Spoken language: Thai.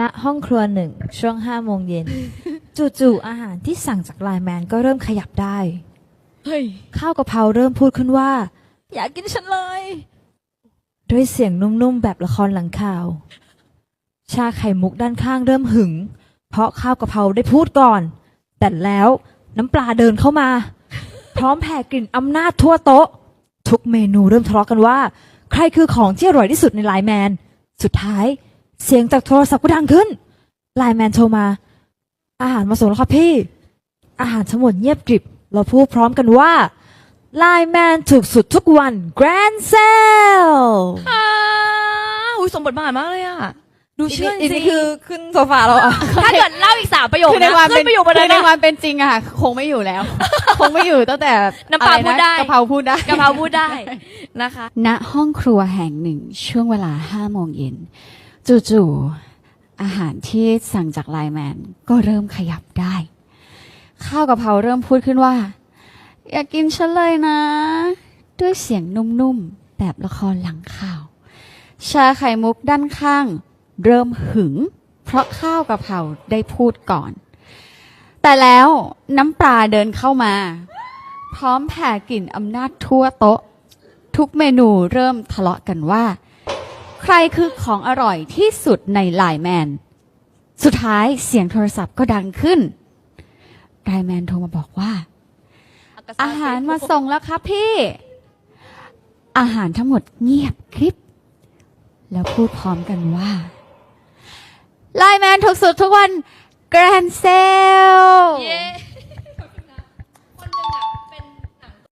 ณห้องครัวหนึ่งช่วงห้าโมงเย็น จู่ๆอาหารที่สั่งจากไลน์แมนก็เริ่มขยับได้ เฮ้ย ข้าวกะเพราเริ่มพูดขึ้นว่า อยากกินฉันเลย ด้วยเสียงนุ่มๆ แบบละครหลังข่าว ชาไข่มุกด้านข้างเริ่มหึง เพราะข้าวกะเพราได้พูดก่อน แต่แล้วน้ำปลาเดินเข้ามา พร้อมแผ่กลิ่นอำนาจทั่วโต๊ะ ทุกเมนูเริ่มทะเลาะกันว่า ใครคือของที่อร่อยที่สุดในไลน์แมน สุดท้าย เสียงจากโทรศัพท์ก็ดังขึ้น ไลน์แมนโทรมา อาหารมาส่งแล้วครับพี่ อาหารทั้งหมดเงียบกริบ เราพูดพร้อมกันว่าไลน์แมนถูกสุดทุกวันแกรนด์เซลอ้าวอุ๊ยสมบทบาทมากเลยอะ ดูเชื่อจอีกรินี่งคือขึ้นโซฟาแล้วอะ ถ้าเกิดเล่าอีกสามประโยคคือในนะความเป็ขึ้นนไปอยู่บนคืนั้อนในนะความเป็นจริงอะค่ะคงไม่อยู่แล้ว คงไม่อยู่ตั้งแต่น้ำปลาอะไระพูดได้กะเพราพูดได้ กะเพราพูดได้นะคะ ณห้องครัวแห่งหนึ่งช่วงเวลาห้าโมงเย็น จู่ๆอาหารที่สั่งจากไลแมนก็เริ่มขยับได้ ข้าวกะเพราเริ่มพูดขึ้นว่า อยากกินฉันเลยนะ ด้วยเสียงนุ่มๆ แบบละครหลังข่าว ชาไข่มุกด้านข้าง เริ่มหึง เพราะข้าวกะเพราได้พูดก่อน แต่แล้วน้ำปลาเดินเข้ามา พร้อมแผ่กลิ่นอำนาจทั่วโต๊ะ ทุกเมนูเริ่มทะเลาะกันว่า ใครคือของอร่อยที่สุดในไลน์แมน สุดท้ายเสียงโทรศัพท์ก็ดังขึ้นไลน์แมนโทรมาบอกว่า อาหารมาส่งแล้วครับพี่ อาหารทั้งหมดเงียบคลิป แล้วพูดพร้อมกันว่าไลน์แมนถูกสุดทุกวันแกรนเซล